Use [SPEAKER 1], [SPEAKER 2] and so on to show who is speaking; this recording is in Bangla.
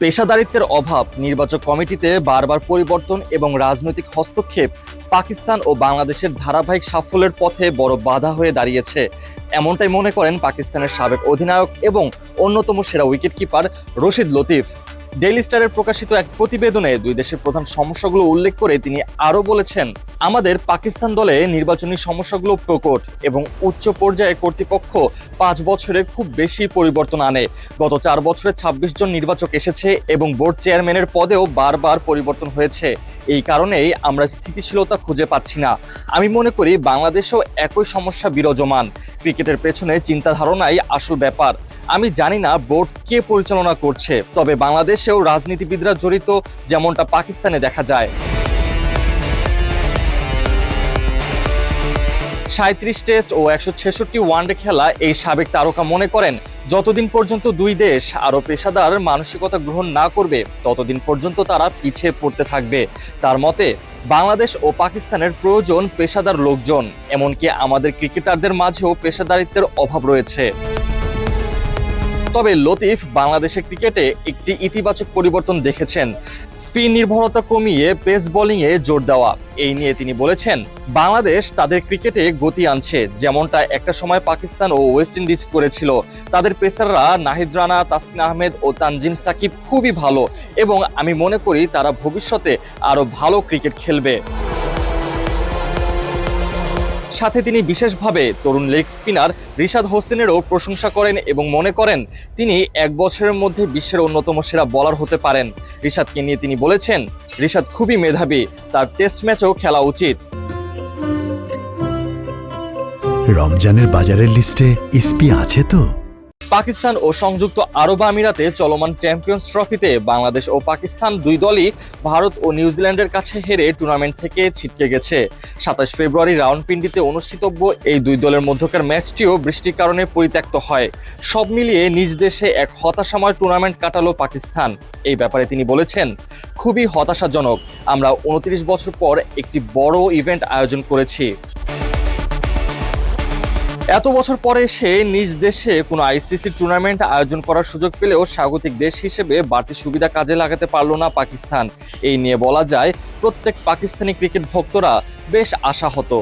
[SPEAKER 1] পেশাদারিত্বের অভাব, নির্বাচক কমিটিতে বারবার পরিবর্তন এবং রাজনৈতিক হস্তক্ষেপ পাকিস্তান ও বাংলাদেশের ধারাবাহিক সাফল্যের পথে বড় বাধা হয়ে দাঁড়িয়েছে। এমনটাই মনে করেন পাকিস্তানের সাবেক অধিনায়ক এবং অন্যতম সেরা wicket keeper Rashid Latif. Daily স্টারের প্রকাশিত এক প্রতিবেদনে দুই দেশের প্রধান সমস্যাগুলো উল্লেখ করে তিনি আরও বলেছেন, আমাদের পাকিস্তান দলে নির্বাচনী সমস্যাগুলো প্রকট এবং উচ্চ পর্যায়ে কর্তৃপক্ষ পাঁচ বছরে খুব বেশি পরিবর্তন আনে। গত চার বছরে ২৬ জন নির্বাচক এসেছে এবং বোর্ড চেয়ারম্যানের পদেও বারবার পরিবর্তন হয়েছে। এই কারণেই আমরা স্থিতিশীলতা খুঁজে পাচ্ছি না। আমি মনে করি বাংলাদেশেও একই সমস্যা বিরাজমান। ক্রিকেটের পেছনে চিন্তাধারণাই আসল ব্যাপার। আমি জানি না বোর্ড কে পরিচালনা করছে, তবে বাংলাদেশেও রাজনীতিবিদরা জড়িত যেমনটা পাকিস্তানে দেখা যায়। সাঁত্রিশ টেস্ট ও একশো ছেষট্টি ওয়ানডে খেলা এই সাবেক তারকা মনে করেন, যতদিন পর্যন্ত দুই দেশ আরও পেশাদার মানসিকতা গ্রহণ না করবে, ততদিন পর্যন্ত তারা পিছিয়ে পড়তে থাকবে। তার মতে, বাংলাদেশ ও পাকিস্তানের প্রয়োজন পেশাদার লোকজন, এমনকি আমাদের ক্রিকেটারদের মাঝেও পেশাদারিত্বের অভাব রয়েছে। তবে লতিফ বাংলাদেশের ক্রিকেটে একটি ইতিবাচক পরিবর্তন দেখেছেন। স্পিন নির্ভরতা কমিয়ে পেস বোলিংয়ে জোর দেওয়া। এই নিয়ে তিনি বলেছেন, বাংলাদেশ তাদের ক্রিকেটে গতি আনছে, যেমনটা একটা সময় পাকিস্তান ও ওয়েস্ট ইন্ডিজ করেছিল। তাদের পেসাররা নাহিদ রানা, তাসকিন আহমেদ ও তানজিম সাকিব খুবই ভালো এবং আমি মনে করি তারা ভবিষ্যতে আরও ভালো ক্রিকেট খেলবে। সাথে তিনি বিশেষভাবে তরুণ লেগ স্পিনার রিশাদ হোসেনেরও প্রশংসা করেন এবং মনে করেন তিনি এক বছরের মধ্যে বিশ্বের অন্যতম সেরা বলার হতে পারেন। রিশাদকে নিয়ে তিনি বলেছেন, রিশাদ খুবই মেধাবী, তার টেস্ট ম্যাচও খেলা উচিত।
[SPEAKER 2] রমজানের বাজারের লিস্টে ইসপি আছে তো?
[SPEAKER 1] পাকিস্তান ও সংযুক্ত আরব আমিরাতে চলমান চ্যাম্পিয়ন্স ট্রফিতে বাংলাদেশ ও পাকিস্তান দুই দলই ভারত ও নিউজিল্যান্ডের কাছে হেরে টুর্নামেন্ট থেকে ছিটকে গেছে। সাতাশ ফেব্রুয়ারি রাউন্ডপিন্ডিতে অনুষ্ঠিতব্য এই দুই দলের মধ্যকার ম্যাচটিও বৃষ্টির কারণে পরিত্যক্ত হয়। সব মিলিয়ে নিজ দেশে এক হতাশাময় টুর্নামেন্ট কাটালো পাকিস্তান। এই ব্যাপারে তিনি বলেছেন, খুবই হতাশাজনক। আমরা উনত্রিশ বছর পর একটি বড় ইভেন্ট আয়োজন করেছি। এত বছর পরে সে নিজ দেশে কোনো আইসিসি টুর্নামেন্ট আয়োজন করার সুযোগ পেলেও স্বাগতিক দেশ হিসেবে বাড়তি সুবিধা কাজে লাগাতে পারল না পাকিস্তান। এই নিয়ে বলা যায়, প্রত্যেক পাকিস্তানি ক্রিকেট ভক্তরা বেশ আশাহত।